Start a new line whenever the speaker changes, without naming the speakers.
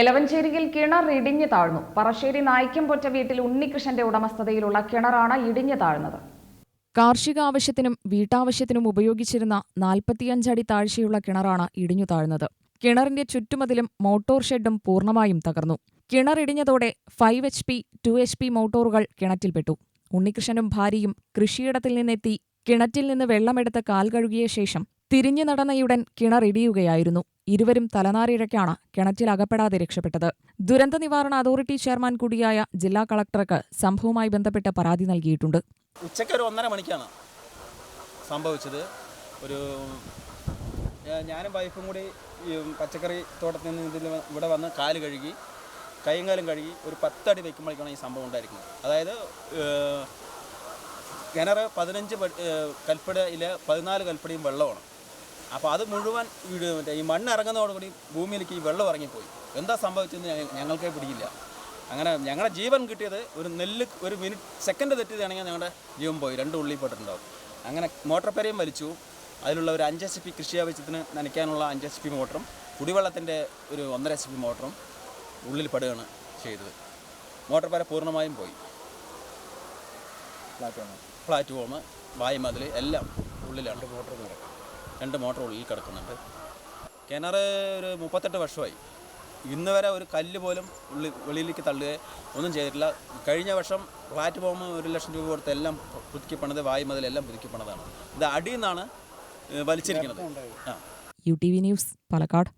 എലവഞ്ചേരിയിൽ കിണർ ഇടിഞ്ഞു താഴ്ന്നു. പറശ്ശേരി നായിക്കംപൊറ്റ വീട്ടിൽ ഉണ്ണികൃഷ്ണന്റെ ഉടമസ്ഥതയിലുള്ള കിണറാണ് ഇടിഞ്ഞു താഴ്ന്നത്. കാർഷിക ആവശ്യത്തിനും വീട്ടാവശ്യത്തിനും ഉപയോഗിച്ചിരുന്ന നാൽപ്പത്തിയഞ്ചടി താഴ്ചയുള്ള കിണറാണ് ഇടിഞ്ഞു താഴ്ന്നത്. കിണറിന്റെ ചുറ്റുമതിലും മോട്ടോർ ഷെഡും പൂർണമായും തകർന്നു. കിണർ ഇടിഞ്ഞതോടെ five H P two H P മോട്ടോറുകൾ കിണറ്റിൽപ്പെട്ടു. ഉണ്ണികൃഷ്ണനും ഭാര്യയും കൃഷിയിടത്തിൽ നിന്നെത്തി കിണറ്റിൽ നിന്ന് വെള്ളമെടുത്ത് കാൽ കഴുകിയ ശേഷം തിരിഞ്ഞു നടന്നയുടൻ കിണറിടിയുകയായിരുന്നു ഇരുവരും തലനാരിഴയ്ക്കാണ് കിണറ്റിൽ അകപ്പെടാതെ രക്ഷപ്പെട്ടത്. ദുരന്ത നിവാരണ അതോറിറ്റി ചെയർമാൻ കൂടിയായ ജില്ലാ കളക്ടർക്ക് സംഭവവുമായി ബന്ധപ്പെട്ട പരാതി നൽകിയിട്ടുണ്ട്.
ഉച്ചയ്ക്ക് ഒരു ഒന്നര മണിക്കാണ് സംഭവിച്ചത്. ഒരു ഞാനും വൈഫും കൂടി പച്ചക്കറി തോട്ടത്തിൽ നിന്ന് ഇവിടെ വന്ന് കാൽ കഴുകി കൈയും കാലും കഴുകി ഒരു പത്തടി വയ്ക്കുമ്പോഴേക്കാണ് ഈ സംഭവം ഉണ്ടായിരിക്കുന്നത്. അതായത് കിണർ പതിനഞ്ച് കൽപ്പടയിൽ പതിനാല് കൽപ്പടിയും വെള്ളമാണ്. അപ്പോൾ അത് മുഴുവൻ വീട് മറ്റേ ഈ മണ്ണ് ഇറങ്ങുന്നതോടുകൂടി ഭൂമിയിലേക്ക് ഈ വെള്ളം ഇറങ്ങിപ്പോയി. എന്താ സംഭവിച്ചതെന്ന് ഞ- ഞങ്ങൾക്കേ പിടിയില്ല അങ്ങനെ ഞങ്ങളുടെ ജീവൻ കിട്ടിയത് ഒരു നെല്ല് ഒരു മിനിറ്റ് സെക്കൻഡ് തെറ്റിയതാണെങ്കിൽ ഞങ്ങളുടെ ജീവൻ പോയി. രണ്ട് ഉള്ളിൽ പെട്ടിട്ടുണ്ടാവും അങ്ങനെ മോട്ടോർ പെരയും വലിച്ചു. അതിലുള്ള ഒരു അഞ്ച് എച്ച് പി കൃഷി ആവശ്യത്തിന് നനയ്ക്കാനുള്ള അഞ്ച് എച്ച് പി മോട്ടറും കുടിവെള്ളത്തിന്റെ ഒരു ഒന്നര എച്ച് പി മോട്ടറും ഉള്ളിൽ പെടുകയാണ് ചെയ്തത്. മോട്ടോർ പെര പൂർണമായും പോയി. പ്ലാറ്റ്ഫോം വായ്മതിൽ എല്ലാം ഉള്ളിലാണ്. മോട്ടർ രണ്ട് മോട്ടർ ഉള്ളിൽ കിടക്കുന്നുണ്ട്. കിണർ ഒരു മുപ്പത്തെട്ട് വർഷമായി. ഇന്ന് വരെ ഒരു കല്ല് പോലും ഉള്ളിൽ വെളിയിലേക്ക് തള്ളുകയോ ഒന്നും ചെയ്തിട്ടില്ല. കഴിഞ്ഞ വർഷം പ്ലാറ്റ്ഫോം ഒരു ലക്ഷം രൂപ കൊടുത്ത് എല്ലാം പുതുക്കി പണിത് എല്ലാം പുതുക്കി പണിതാണ് ഇത് അടിയിൽ നിന്നാണ് വലിച്ചിരിക്കുന്നത്. ആ.
U T V news Palakkad.